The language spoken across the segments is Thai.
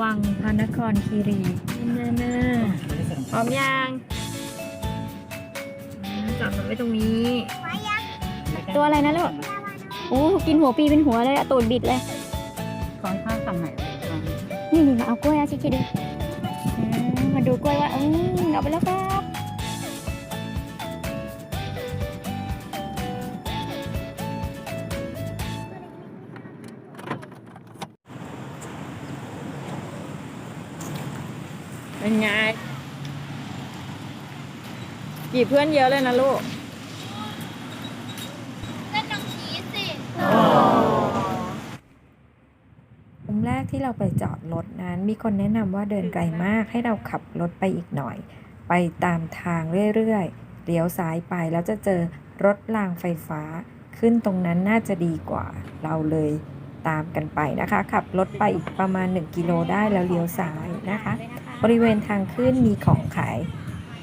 วังพระนครคีรีเน่เน่พร้อมยังอ่าจอดรถไว้ตรงนี้ตัวอะไรนะลูกโอ้กินหัวปีเป็นหัวเลยอะตูดบิดเลยก่อนข้างฝั่งไหนนี่นี่มาเอากล้วยอาชิคิดดูอืมมาดูกล้วยว่าอืมเอาไปแล้วครับ กี่เพื่อนเยอะเลยนะลูกเล่นดังนี้สิผมแรกที่เราไปจอดรถนั้น มีคนแนะนำว่าเดินไกลมากให้เราขับรถไปอีกหน่อย ไปตามทางเรื่อยๆเลี้ยวซ้ายไปแล้วจะเจอรถรางไฟฟ้า ขึ้นตรงนั้นน่าจะดีกว่า เราเลยตามกันไปนะคะ ขับรถไปอีกประมาณ 1 กิโลได้แล้วเลี้ยวซ้ายนะคะ บริเวณทางขึ้นมีของขาย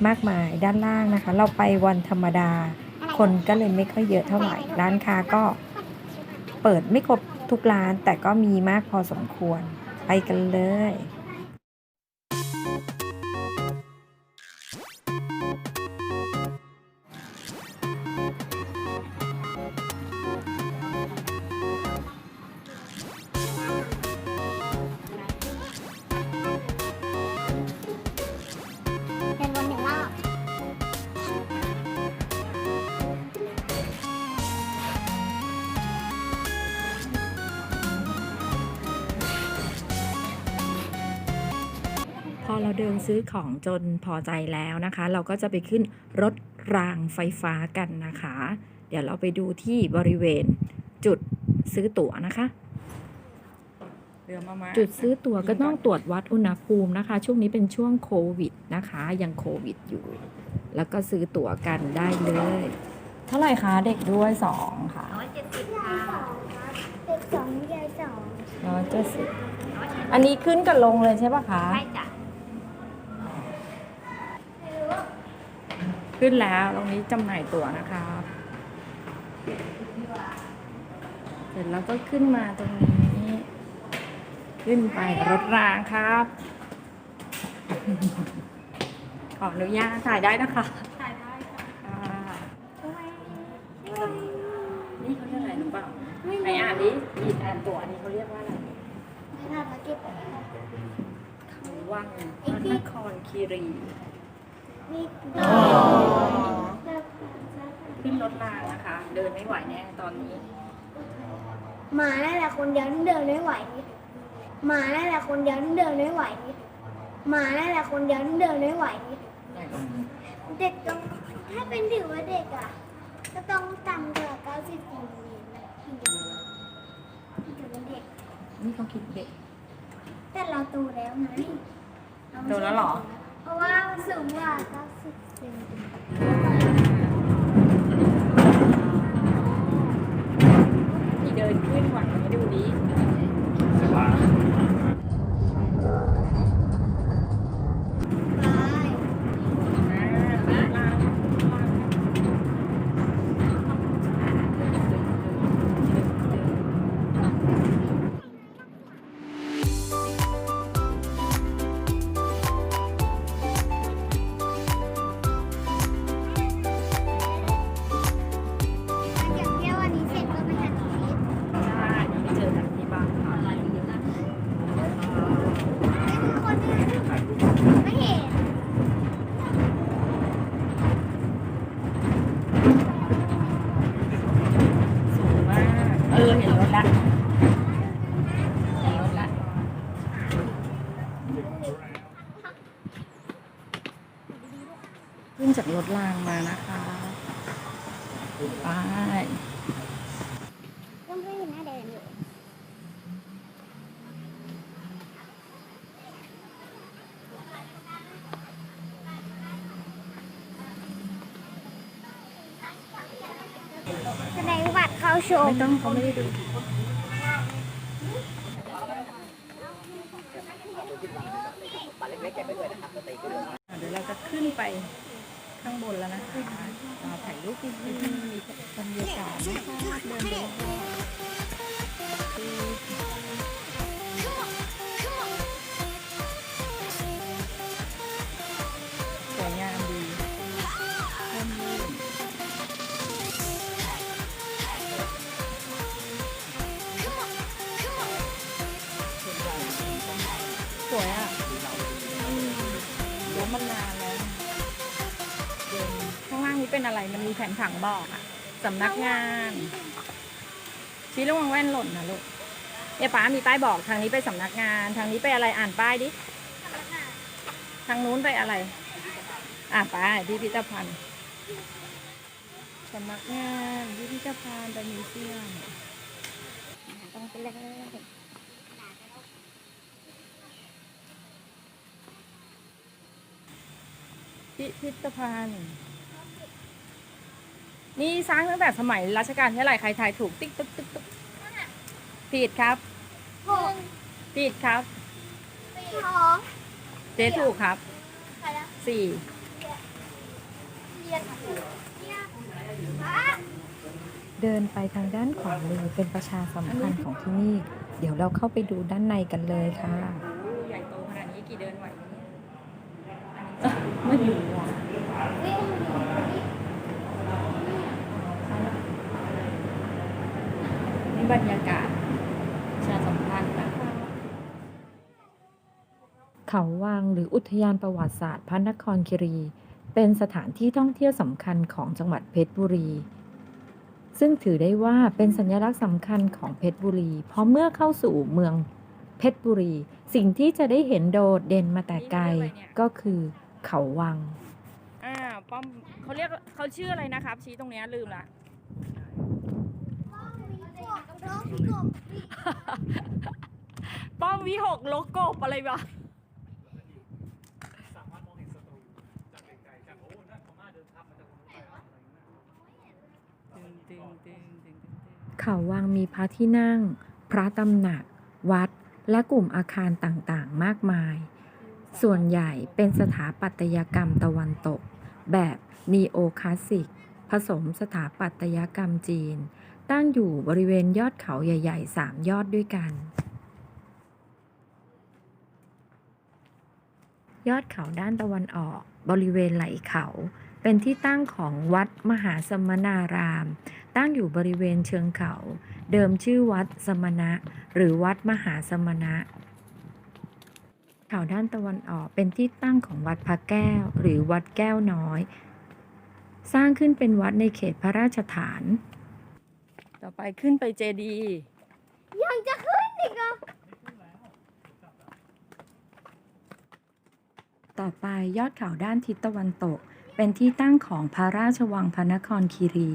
มากมายด้านล่างนะคะ เราไปวันธรรมดา คนก็เลยไม่ค่อยเยอะเท่าไหร่ ร้านค้าก็เปิดไม่ครบทุกร้านแต่ก็มีมากพอสมควร ไปกันเลย เราเดินซื้อของจนพอใจแล้วนะคะ เราก็จะไปขึ้นรถรางไฟฟ้ากันนะคะ เดี๋ยวเราไปดูที่บริเวณจุดซื้อตั๋วนะคะเรือมามาจุดซื้อตั๋วก็ต้องตรวจวัดอุณหภูมินะคะ ช่วงนี้เป็นช่วงโควิดนะคะ ยังโควิดอยู่ แล้วก็ซื้อตั๋วกันได้เลย เท่าไหร่คะเด็กด้วยสองค่ะยายสองครับเด็กสองยายสองร้อยเจ็ดสิบอันนี้ขึ้นกับลงเลยใช่ปะคะใช่จ้ะ ขึ้นแล้ว ตรงนี้จำหน่ายตั๋วนะคะเสร็จแล้วก็ขึ้นมาตรงนี้ ขึ้นไปรถรางครับ ขออนุญาตถ่ายได้นะคะถ่ายได้ค่ะนี่เขาเรียกอะไรรู้เปล่าไหนอ่านดิหยิบอ่านตั๋วนี่เขาเรียกว่าอะไรภาพเก็บเขาวังพระนครคีรีนี่ ขึ้นรถรางนะคะ เดินไม่ไหวแน่ตอนนี้ หมาได้แหละคนเดียวที่เดินไม่ไหวหมาได้แหละคนเดียวที่เดินไม่ไหวหมาได้แหละคนเดียวที่เดินไม่ไหวเด็กต้องถ้าเป็นถือว่าเด็กอะก็ต้องต่ำกว่า90เซนติเมตรนะถึงจะถึงจะเป็นเด็ก นี่เขาคิดเด็ก แต่เราโตแล้วไงเราไม่โตแล้วเหรอ เพราะว่าสูงกว่า90เซนติเม ออเห็นรถละเห็นรถละขึ้นจากรถรางมานะคะไปก็ไม่เห็นหน้าเดินอยู่แสด งบัตรเข้าชมไม่ต้องเขาไม่ได้ดูเดี๋ยวเราจะขึ้นไปข้างบนแล้วนะคะถ่ายรูปดีๆบรรยากาศนะคะเดินไเป็นอะไรมันมีแผนผังบอกอะสำนักงาน ชี้ระวังแว่นหล่นนะลูกเนี่ยป้ามีป้ายบอกทางนี้ไปสำนักงาน ทางนี้ไปอะไรอ่านป้ายดิทางนู้นไปอะไร อะไปพิพิธภัณฑ์สำนักงานพิพิธภัณฑ์ไปมิวเซียมต้องไปเลยพิพิธภัณฑ์ นี่สร้างตั้งแต่สมัยรัชกาลที่เท่าไหร่ใครทายถูกติ๊กตุ๊กตุ๊กตุ๊กผิดครับหกผิดครับสองเจ๊ถูกครับใครละสี่เรียนเนี่ยป้าเดินไปทางด้านขวามือเป็นประชาสัมพันธ์ของที่นี่ เดี๋ยวเราเข้าไปดูด้านในกันเลยค่ะโอ้ใหญ่โตขนาดนี้กี่เดินไหววะเนี่ยไม่รู้อะ วิ่ง นี่ บรรยากาศชาสัมพันธ์นะคะเขาวังหรืออุทยานประวัติศาสตร์พระนครคีรี เป็นสถานที่ท่องเที่ยวสำคัญของจังหวัดเพชรบุรี ซึ่งถือได้ว่าเป็นสัญลักษณ์สำคัญของเพชรบุรี เพราะเมื่อเข้าสู่เมืองเพชรบุรี สิ่งที่จะได้เห็นโดดเด่นมาแต่ไกลก็คือเขาวัง อ่าป้อมเขาเรียกเขาชื่ออะไรนะครับ ชี้ตรงเนี้ยลืมละ น้องกบป้อมวิหกโลโก้อะไรวะตึงตึงตึงตึงตึงเขาวังมีพระที่นั่ง พระตำหนัก วัด และกลุ่มอาคารต่างๆ มากมาย ส่วนใหญ่เป็นสถาปัตยกรรมตะวันตก แบบนีโอคลาสสิก ผสมสถาปัตยกรรมจีน ตั้งอยู่บริเวณยอดเขาใหญ่ๆ 3 ยอดด้วยกัน ยอดเขาด้านตะวันออก บริเวณไหล่เขา เป็นที่ตั้งของวัดมหาสมณาราม ตั้งอยู่บริเวณเชิงเขา เดิมชื่อวัดสมณะ หรือวัดมหาสมณะเขาด้านตะวันออกเป็นที่ตั้งของวัดพระแก้ว หรือวัดแก้วน้อย สร้างขึ้นเป็นวัดในเขตพระราชฐาน ต่อไปขึ้นไปเจดีย์ยังจะขึ้นอีกเหรอต่อไปยอดเขาด้านทิศตะวันตก เป็นที่ตั้งของพระราชวังพระนครคีรี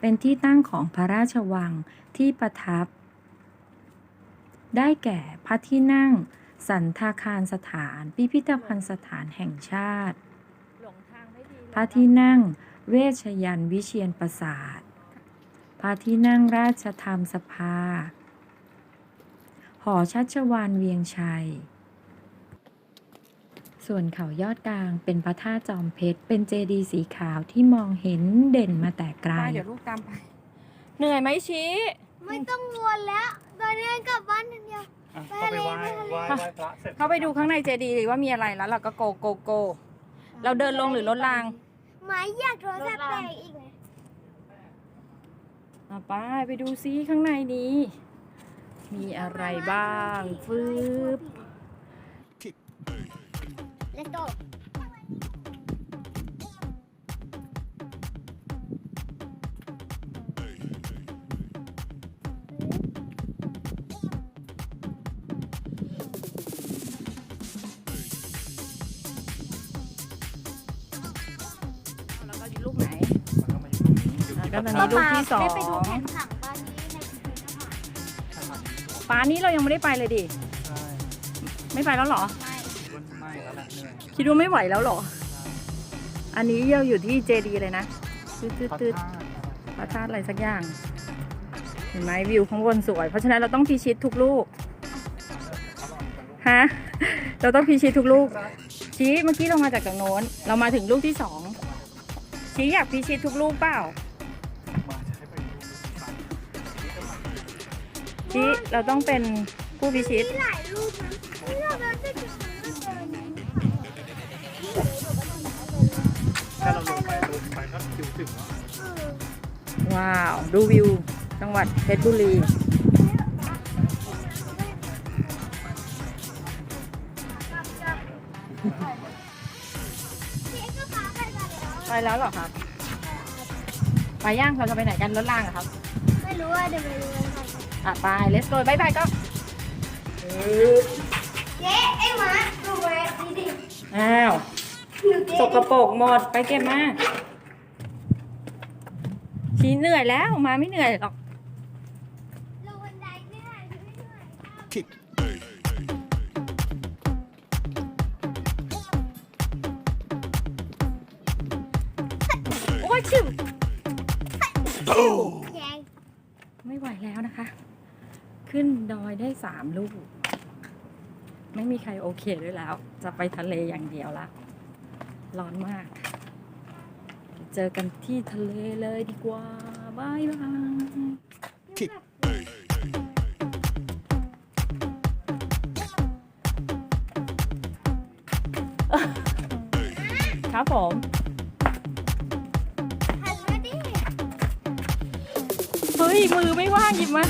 เป็นที่ตั้งของพระราชวังที่ประทับ ได้แก่พระที่นั่ง สันทาคารสถาน พิพิธภัณฑ์สถานแห่งชาติหลงทางไม่ดีเลยพระที่นั่ง เวชยันต์วิเชียนประสาทพ ระที่นั่งราชธรรมสภา หอชัชวานเวียงชัย ส่วนเขายอดกลางเป็นพระธาตุจอมเพชร เป็นเจดีย์สีขาวที่มองเห็นเด่นมาแต่ไกลไปเดี๋ยวลูกตามไป เหนื่อยไหมชี้ไม่ต้องวนแล้วตอนนี้กลับบ้านทันเดียว อะก็ไปไหว้ไหว้ไหว้พระเสร็จเข้าไปดูข้างในเจดีย์ว่ามีอะไรแล้วเราก็โกโกโก เราเดินลงหรือรถรางหมายอยากโทรศัพท์แตกอีกไหม อะไปไปดูซิข้างในนี้ มีอะไรบ้าง ฟืบแล้ ก็พระมันธามีตุรูปที่สองได้ไปดูแผนผังบ้านนี้ในพิพิธภัณฑ์ป้านี้เรายังไม่ได้ไปเลยดิ ใช่ไม่ไปแล้วเหรอคิดว่าไม่แล้วแหละเหนื่อยคิดว่าไม่ไหวแล้วเหรอ อันนี้เราอยู่ที่เจดีย์เลยนะตืดตืดพระตืดธาตุพระธาตุอะไรสักอย่าง เห็นไหมวิวข้างบนสวย เพราะฉะนั้นเราต้องพิชิตทุกลูก ฮะ เราต้องพิชิตทุกลูก ชี้เมื่อกี้เรามาจากตรงโน้น เรามาถึงลูกที่สองชี้อยากพิชิตทุกลูกเปล่ามา ชี้เราต้องเป็นผู้พิชิต หลายรูปนะที่เราเดินไปถึงมันก็เดินถ้าเราลงไปลงไปก็คิวถึงแล้วเออว้าว ดูวิว จังหวัดเพชรบุรีกไปแล้วเหรอครับ ไปย่างเราจะไปไหนกันรถรางเหรอะครับ ไม่รู้ว่าจะไปดูกันค่ะ อะไป let's go บายบายก็เจ๊ไอ้หมาดูไว้ดีดิอ้าวหนูเจ๊สกปรกหมดไปเก็บมาชีเหนื่อยแล้วมาไม่เหนื่อยหรอก ลงบันไดไม่ได้ไม่ได้โอ้ยชิวแยงไม่ไหวแล้วนะคะ ขึ้นดอยได้สามลูก ไม่มีใครโอเคด้วยแล้ว จะไปทะเลอย่างเดียวละ ร้อนมาก เจอกันที่ทะเลเลยดีกว่าบายบายครับผมหันมาดิเฮ้ย มือไม่ว่างหยิบมา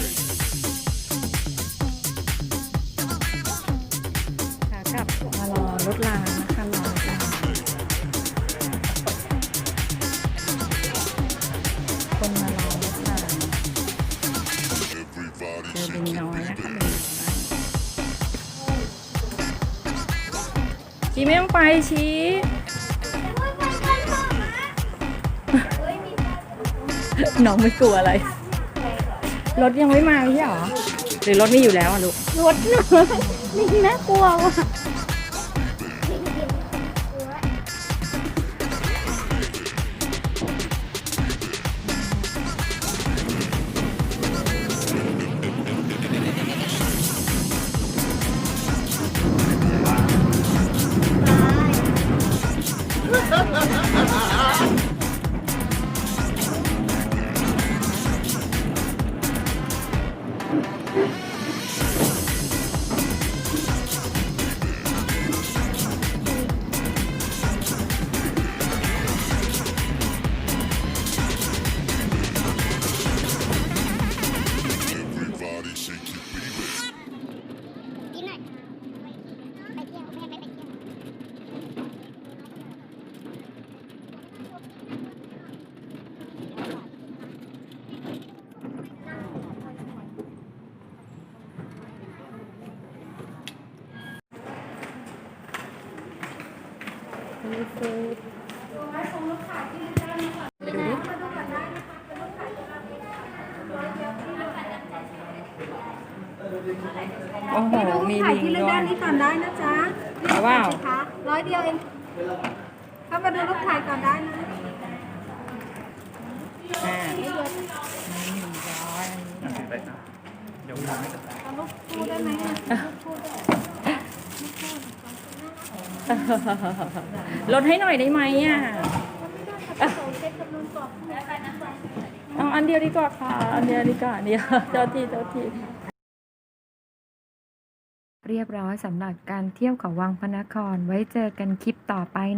คนมารอรถรางเจอบินน้อยนะคะบินน้อยชีไม่ต้องไปชี้น้องไม่กลัวอะไร รถยังไม่มาใช่หรอ หรือรถไม่อยู่แล้วอะลูก รถหนู นี่น่ากลัวว่ะ ไปดูดิโอ้โห มีลิงด้วยนี่ก่อนได้นะจ๊ะเอาเปล่าคะร้อยเดียวเองเข้ามาดูรูปถ่ายก่อนได้นะอ่าหนึ่งร้อยไปนะเดี๋ยวผมไม่จะเอารูปคู่ได้ไหมอะรูปคู่ด้วย ลดให้หน่อยได้ไหมอะส่งเช็คจำนวนกรอบเอาอันเดียวดีกว่าค่ะ อันเดียวดีกว่าอันเดียวเจ้าที่เจ้าที่เรียบร้อยสำหรับการเที่ยวเขาวังพระนครไว้เจอกันคลิปต่อไปนะ